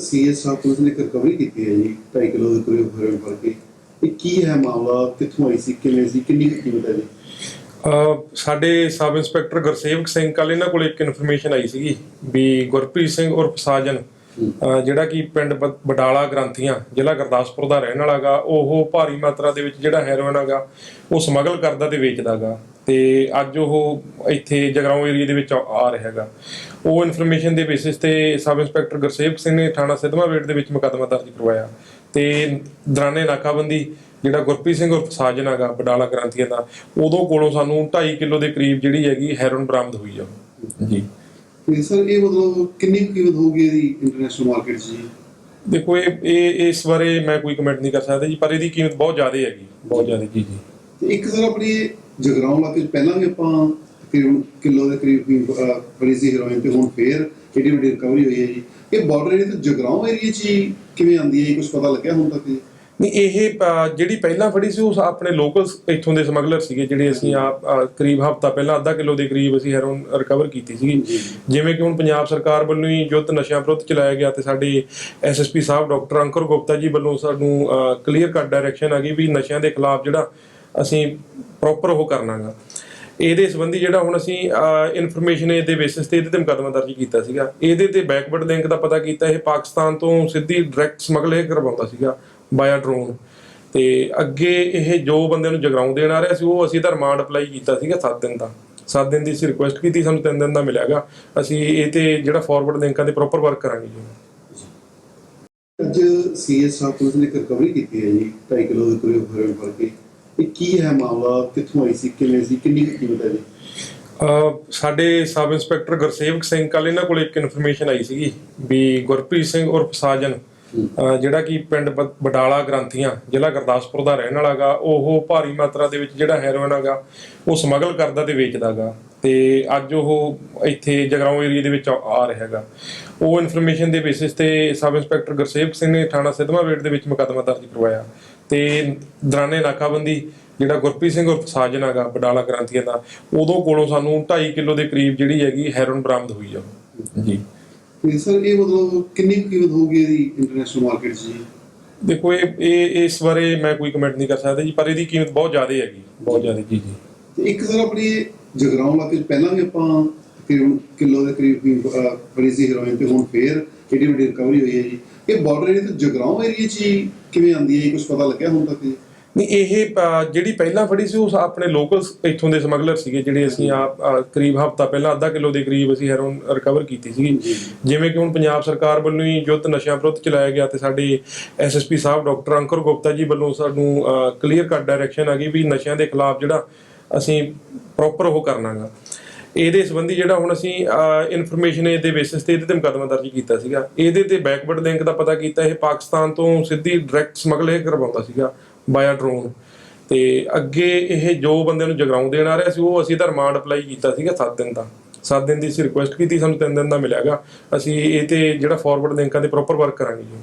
CS ਸਾਹਿਬ police ਨੇ recovery ਕੀਤੀ ਹੈ ਜੀ 2.5 ਕਿਲੋ ਦੇ ਕਰੀਬ ਹੈਰੋਇਨ ਫੜ ਕੇ। ਇਹ ਕੀ ਹੈ ਮਾਮਲਾ? ਕਿੱਥੋਂ ਆਈ ਸੀ? ਕਿਵੇਂ ਸੀ? ਕਿੰਨੀ ਕੀਮਤ ਹੈ ਜੀ? ਸਾਡੇ ਸਬ ਇੰਸਪੈਕਟਰ ਗੁਰਸੇਵਕ ਸਿੰਘ ਕੱਲ ਇਹਨਾਂ ਕੋਲ ਇੱਕ ਇਨਫੋਰਮੇਸ਼ਨ ਆਈ ਸੀਗੀ ਵੀ ਗੁਰਪ੍ਰੀਤ ਸਿੰਘ ਉਰਫ ਸਾਜਨ ਜਿਹੜਾ ਕਿ ਪਿੰਡ ਬ- ਬਡਾਲਾ ਗ੍ਰੰਥੀਆਂ ਜ਼ਿਲ੍ਹਾ ਗੁਰਦਾਸਪੁਰ ਦਾ ਰਹਿਣ ਵਾਲਾਗਾ ਉਹ ਭਾਰੀ ਮਾਤਰਾ ਦੇ ਵਿੱਚ ਜਿਹੜਾ ਹੈਰੋਇਨ ਹੈਗਾ ਉਹ ਸਮਗਲ ਕਰਦਾ ਤੇ ਵੇਚਦਾਗਾ ਤੇ ਅੱਜ ਉਹ ਇੱਥੇ ਜਗਰਾਉਂ ਏਰੀਆ ਦੇ ਵਿੱਚ ਆ ਰਿਹਾ ਹੈਗਾ। ਉਹ ਇਨਫੋਰਮੇਸ਼ਨ ਦੇ ਬੇਸਿਸ ਤੇ ਸਬ ਇੰਸਪੈਕਟਰ ਗੁਰਸੇਵਕ ਸਿੰਘ ਨੇ ਥਾਣਾ ਸਿੱਧਵਾਂ ਦੇ ਵਿੱਚ ਮੁਕੱਦਮਾ ਦਰਜ ਕਰਵਾਇਆ। ਤੇ ਦੌਰਾਨੇ ਨਾਕਾਬੰਦੀ ਜਿਹੜਾ ਗੁਰਪ੍ਰੀਤ ਸਿੰਘ ਉਰਫ ਸਾਜਨ ਹੈਗਾ ਬਡਾਲਾ ਗ੍ਰੰਥੀਆਂ ਦਾ ਉਦੋਂ ਕੋਲੋਂ ਸਾਨੂੰ 2.5 ਕਿਲੋ ਦੇ ਕਰੀਬ ਜਿਹੜੀ ਹੈਗੀ ਹੈਰੋਇਨ ਬਰਾਮਦ ਹੋਈ ਆ। ਜੀ। ਤੇ ਸਰ ਇਹ ਮਤਲਬ ਕਿੰਨੀ ਕੀਮਤ ਹੋਊਗੀ ਇਹਦੀ ਇੰਟਰਨੈਸ਼ਨਲ ਮਾਰਕੀਟ 'ਚ ਜੀ? ਦੇਖੋ ਇਹ ਇਹ ਇਸ ਬਾਰੇ ਮੈਂ ਕੋਈ ਕਮੈਂਟ ਨਹੀਂ ਕਰ ਸਕਦਾ ਜੀ ਪਰ ਇਹਦੀ ਕੀਮਤ ਬਹੁਤ ਜ਼ਿਆਦਾ ਹੈਗੀ ਬਹੁਤ ਜ਼ਿਆਦਾ। ਜੀ ਜੀ। ਤੇ ਇੱਕ ਸਰ ਆਪਣੀ ਜਗਰਾਉਂ ਇਲਾਕੇ 'ਚ ਪਹਿਲਾਂ ਵੀ ਆਪਾਂ ਤਕਰੀਬਨ ਕਿਲੋ ਦੇ ਕਰੀਬ ਵੀ ਬੜੀ ਸੀ ਹੈਰੋਇਨ ਤੇ ਹੁਣ ਫੇਰ ਕਿਹੜੀ ਵੱਡੀ ਰਿਕਵਰੀ ਹੋਈ ਹੈ ਜੀ। ਇਹ ਬਾਰਡਰ ਏਰੀਆ ਤੇ ਜਗਰਾਉਂ ਏਰੀਆ 'ਚ ਹੀ ਕਿਵੇਂ ਆਂਦੀ ਹੈ ਕੁਝ ਪਤਾ ਲੱਗਿਆ ਹੁਣ ਤੱਕ ਜੀ? ਨਹੀਂ ਇਹ ਜਿਹੜੀ ਪਹਿਲਾਂ ਫੜੀ ਸੀ ਉਹ ਆਪਣੇ ਲੋਕਲ ਇੱਥੋਂ ਦੇ ਸਮਗਲਰ ਸੀਗੇ ਜਿਹੜੇ ਅਸੀਂ ਆਪ ਕਰੀਬ ਹਫਤਾ ਪਹਿਲਾਂ ਅੱਧਾ ਕਿਲੋ ਦੇ ਕਰੀਬ ਅਸੀਂ ਹੈਰੋਨ ਰਿਕਵਰ ਕੀਤੀ ਸੀਗੀ। ਜਿਵੇਂ ਕਿ ਹੁਣ ਪੰਜਾਬ ਸਰਕਾਰ ਵੱਲੋਂ ਹੀ ਯੁੱਧ ਨਸ਼ਿਆਂ ਵਿਰੁੱਧ ਚਲਾਇਆ ਗਿਆ ਤੇ ਸਾਡੇ ਐਸਐਸਪੀ ਸਾਹਿਬ ਡਾਕਟਰ ਅੰਕਰ ਗੁਪਤਾ ਜੀ ਵੱਲੋਂ ਸਾਨੂੰ ਕਲੀਅਰ ਕੱਟ ਡਾਇਰੈਕਸ਼ਨ ਆ ਗਈ ਵੀ ਨਸ਼ਿਆਂ ਦੇ ਖਿਲਾਫ ਜਿਹੜਾ ਅਸੀਂ ਪ੍ਰੋਪਰ ਉਹ ਕਰਨਾਗਾ। ਇਹਦੇ ਸੰਬੰਧੀ ਜਿਹੜਾ ਹੁਣ ਅਸੀਂ ਇਨਫੋਰਮੇਸ਼ਨ ਦੇ ਬੇਸਿਸ ਤੇ ਇਹਦੇ ਤੇ ਮੁਕੱਦਮਾ ਦਰਜ ਕੀਤਾ ਸੀਗਾ। ਇਹਦੇ ਤੇ ਬੈਕਵਰਡ ਲਿੰਕ ਦਾ ਪਤਾ ਕੀਤਾ, ਇਹ ਪਾਕਿਸਤਾਨ ਤੋਂ ਸਿੱਧੀ ਡਾਇਰੈਕਟ ਸਮਗਲ ਇਹ ਕਰਵਾਉਂਦਾ ਸੀਗਾ ਬਾਇਆ ਡਰੋਨ ਤੇ ਅੱਗੇ ਇਹ ਜੋ ਬੰਦੇ ਨੂੰ ਜਗਰਾਉਂ ਦੇਣ ਆ ਰਿਹਾ ਸੀ, ਉਹ ਅਸੀਂ ਤਾਂ ਰਿਮਾਂਡ ਅਪਲਾਈ ਕੀਤਾ ਸੀਗਾ 7 ਦਿਨ ਦਾ। 7 ਦਿਨ ਦੀ ਅਸੀਂ ਰਿਕੁਐਸਟ ਕੀਤੀ, ਸਾਨੂੰ 3 ਦਿਨ ਦਾ ਮਿਲਿਆਗਾ। ਅਸੀਂ ਇਹ ਤੇ ਜਿਹੜਾ ਫਾਰਵਰਡ ਲਿੰਕਾਂ ਤੇ ਪ੍ਰੋਪਰ ਵਰਕ ਕਰਾਂਗੇ ਜੀ। ਅੱਜ ਸੀਐਸ ਸਾਹਿਬ ਨੇ ਰਿਕਵਰੀ ਕੀਤੀ ਹੈ ਜੀ 2.5 ਕਿਲੋ ਦੇ ਕਰੀਬ ਹੈਰੋਇਨ ਫੜ ਇਹ ਕੀ ਹੈ ਮਾਮਲਾ? ਕਿੱਥੋਂ ਆਈ ਸੀ? ਕਿਵੇਂ ਸੀ? ਕਿੰਨੀ ਕੀਮਤ ਹੈ ਜੀ? ਸਾਡੇ ਸਬ ਇੰਸਪੈਕਟਰ ਗੁਰਸੇਵਕ ਸਿੰਘ ਕੱਲ ਇਹਨਾਂ ਕੋਲ ਇੱਕ ਇਨਫੋਰਮੇਸ਼ਨ ਆਈ ਸੀਗੀ ਵੀ ਗੁਰਪ੍ਰੀਤ ਸਿੰਘ ਉਰਫ ਸਾਜਨ, ਅਹ ਜਿਹੜਾ ਕਿ ਪਿੰਡ ਬ- ਬਡਾਲਾ ਗ੍ਰੰਥੀਆਂ, ਜ਼ਿਲ੍ਹਾ ਗੁਰਦਾਸਪੁਰ ਦਾ ਰਹਿਣ ਵਾਲਾਗਾ ਉਹ ਭਾਰੀ ਮਾਤਰਾ ਦੇ ਵਿੱਚ ਜਿਹੜਾ ਹੈਰੋਇਨ ਹੈਗਾ, ਉਹ ਸਮਗਲ ਕਰਦਾ ਤੇ ਵੇਚਦਾਗਾ ਤੇ ਅੱਜ ਉਹ ਇੱਥੇ ਜਗਰਾਉਂ ਏਰੀਆ ਦੇ ਵਿੱਚ ਆ ਆ ਰਿਹਾ ਹੈਗਾ ਉਹ ਇਨਫੋਰਮੇਸ਼ਨ ਦੇ ਬੇਸਿਸ ਤੇ ਸਬ ਇੰਸਪੈਕਟਰ ਗੁਰਸੇਵਕ ਸਿੰਘ ਨੇ ਥਾਣਾ ਸਿੱਧਵਾਂ ਦੇ ਵਿੱਚ ਮੁਕੱਦਮਾ ਦਰਜ ਕਰਵਾਇਆ। ਤੇ ਦੌਰਾਨੇ ਨਾਕਾਬੰਦੀ ਜਿਹੜਾ ਗੁਰਪ੍ਰੀਤ ਸਿੰਘ ਉਰਫ ਸਾਜਨ ਹੈਗਾ ਬਡਾਲਾ ਗ੍ਰੰਥੀਆਂ ਦਾ ਉਦੋਂ ਕੋਲੋਂ ਸਾਨੂੰ 2.5 ਕਿਲੋ ਦੇ ਕਰੀਬ ਜਿਹੜੀ ਹੈਗੀ ਹੈਰੋਇਨ ਬਰਾਮਦ ਹੋਈ ਆ। ਜੀ। ਤੇ ਸਰ ਇਹ ਮਤਲਬ ਕਿੰਨੀ ਕੀਮਤ ਹੋਊਗੀ ਇਹਦੀ ਇੰਟਰਨੈਸ਼ਨਲ ਮਾਰਕੀਟ 'ਚ ਜੀ? ਦੇਖੋ ਇਹ ਇਹ ਇਸ ਬਾਰੇ ਮੈਂ ਕੋਈ ਕਮੈਂਟ ਨਹੀਂ ਕਰ ਸਕਦਾ ਜੀ ਪਰ ਇਹਦੀ ਕੀਮਤ ਬਹੁਤ ਜ਼ਿਆਦਾ ਹੈਗੀ ਬਹੁਤ ਜ਼ਿਆਦਾ ਜੀ ਜੀ। ਤੇ ਇੱਕ ਸਰ ਆਪਣੀ ਜਗਰਾਉਂ ਇਲਾਕੇ 'ਚ ਪਹਿਲਾਂ ਵੀ ਆਪਾਂ ਤਕਰੀਬਨ ਕਿਲੋ ਦੇ ਕਰੀਬ ਵੀ ਬੜੀ ਸੀ ਹੈਰੋਇਨ ਤੇ ਹੁਣ ਫੇਰ ਕਿਹੜੀ ਵੱਡੀ ਰਿਕਵਰੀ ਹੋਈ ਹੈ ਜੀ। ਇਹ ਬਾਰਡਰ ਏਰੀਆ ਤੇ ਜਗਰਾਉਂ ਏਰੀਆ 'ਚ ਹੀ ਕਿਵੇਂ ਆਂਦੀ ਹੈ ਕੁਝ ਪਤਾ ਲੱਗਿਆ ਹੁਣ ਤੱਕ ਜੀ? ਨਹੀਂ ਇਹ ਜਿਹੜੀ ਪਹਿਲਾਂ ਫੜੀ ਸੀ ਉਹ ਆਪਣੇ ਲੋਕਲ ਇੱਥੋਂ ਦੇ ਸਮਗਲਰ ਸੀਗੇ ਜਿਹੜੇ ਅਸੀਂ ਆਪ ਕਰੀਬ ਹਫਤਾ ਪਹਿਲਾਂ ਅੱਧਾ ਕਿਲੋ ਦੇ ਕਰੀਬ ਅਸੀਂ ਹੈਰੋਨ ਰਿਕਵਰ ਕੀਤੀ ਸੀਗੀ। ਜਿਵੇਂ ਕਿ ਹੁਣ ਪੰਜਾਬ ਸਰਕਾਰ ਵੱਲੋਂ ਹੀ ਯੁੱਧ ਨਸ਼ਿਆਂ ਵਿਰੁੱਧ ਚਲਾਇਆ ਗਿਆ ਤੇ ਸਾਡੇ ਐਸਐਸਪੀ ਸਾਹਿਬ ਡਾਕਟਰ ਅੰਕਰ ਗੁਪਤਾ ਜੀ ਵੱਲੋਂ ਸਾਨੂੰ ਕਲੀਅਰ ਕੱਟ ਡਾਇਰੈਕਸ਼ਨ ਆ ਗਈ ਵੀ ਨਸ਼ਿਆਂ ਦੇ ਖਿਲਾਫ ਜਿਹੜਾ ਅਸੀਂ ਪ੍ਰੋਪਰ ਉਹ ਕਰਨਾਗਾ। ਇਹਦੇ ਸੰਬੰਧੀ ਜਿਹੜਾ ਹੁਣ ਅਸੀਂ ਇਨਫੋਰਮੇਸ਼ਨ ਦੇ ਬੇਸਿਸ ਤੇ ਇਹਦੇ ਤੇ ਮੁਕੱਦਮਾ ਦਰਜ ਕੀਤਾ ਸੀਗਾ। ਇਹਦੇ ਤੇ ਬੈਕਵਰਡ ਲਿੰਕ ਦਾ ਪਤਾ ਕੀਤਾ, ਇਹ ਪਾਕਿਸਤਾਨ ਤੋਂ ਸਿੱਧੀ ਡਾਇਰੈਕਟ ਸਮਗਲ ਇਹ ਕਰਵਾਉਂਦਾ ਸੀਗਾ ਬਾਇਆ ਡਰੋਨ ਤੇ ਅੱਗੇ ਇਹ ਜੋ ਬੰਦਿਆਂ ਨੂੰ ਜਗਰਾਉਂ ਦੇਣ ਆ ਰਿਹਾ ਸੀ, ਉਹ ਅਸੀਂ ਤਾਂ ਰਿਮਾਂਡ ਅਪਲਾਈ ਕੀਤਾ ਸੀਗਾ 7 ਦਿਨ ਦਾ। 7 ਦਿਨ ਦੀ ਅਸੀਂ ਰਿਕੁਐਸਟ ਕੀਤੀ, ਸਾਨੂੰ 3 ਦਿਨ ਦਾ ਮਿਲਿਆਗਾ ਅਸੀਂ ਇਹ ਤੇ ਜਿਹੜਾ ਫਾਰਵਰਡ ਲਿੰਕਾਂ ਤੇ ਪ੍ਰੋਪਰ ਵਰਕ ਕਰਾਂਗੇ ਜੀ।